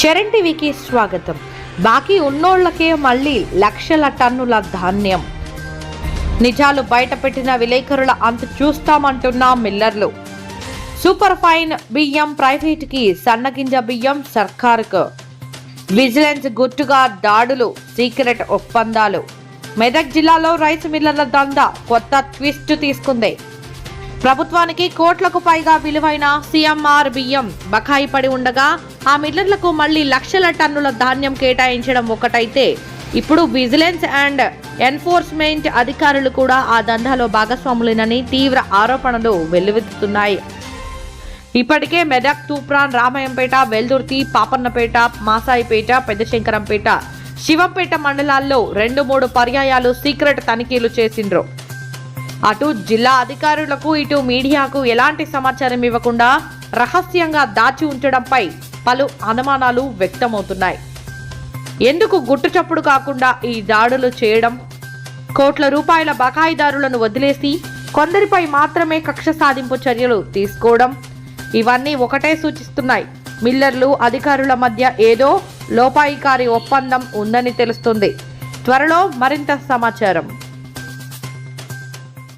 చరణ్ టీవీకి స్వాగతం. బాకీ ఉన్నోళ్ళకే మళ్ళీ లక్షల టన్నుల ధాన్యం. నిజాలు బయటపెట్టిన విలేకరుల అంత చూస్తామంటున్న మిల్లర్లు. సూపర్ ఫైన్ బియ్యం ప్రైవేటుకి సన్నగింజ బియ్యం సర్కారుకు. విజిలెన్స్ గుట్టుగా దాడులు సీక్రెట్ ఒప్పందాలు. మెదక్ జిల్లాలో రైస్ మిల్లర్ల దందా కొత్త ట్విస్ట్ తీసుకుంది. ప్రభుత్వానికి కోట్లకు పైగా విలువైన సీఎంఆర్ బియ్యం బకాయి పడి ఉండగా ఆ మిల్లర్లకు మళ్ళీ లక్షల టన్నుల ధాన్యం కేటాయించడం ఒకటైతే. ఇప్పుడు విజిలెన్స్ అండ్ ఎన్ఫోర్స్మెంట్ అధికారులు కూడా ఆ దందాలో భాగస్వాములేనని తీవ్ర ఆరోపణలు వెల్లువెత్తుతున్నాయి. ఇప్పటికే మెదక్ తూప్రాన్ రామాయంపేట వెల్దుర్తి పాపన్నపేట మాసాయిపేట పెద్దశంకరంపేట శివంపేట మండలాల్లో రెండు మూడు పర్యాయాలు సీక్రెట్ తనిఖీలు చేసిండ్రు. అటు జిల్లా అధికారులకు ఇటు మీడియాకు ఎలాంటి సమాచారం ఇవ్వకుండా రహస్యంగా దాచి ఉంచడంపై పలు అనుమానాలు వ్యక్తమవుతున్నాయి. ఎందుకు గుట్టుచప్పుడు కాకుండా ఈ దాడులు చేయడం? కోట్ల రూపాయల బకాయిదారులను వదిలేసి కొందరిపై మాత్రమే కక్ష సాధింపు చర్యలు తీసుకోవడం. ఇవన్నీ ఒకటే సూచిస్తున్నాయి. మిల్లర్లు అధికారుల మధ్య ఏదో లోపాయికారి ఒప్పందం ఉందని తెలుస్తుంది. త్వరలో మరింత సమాచారం.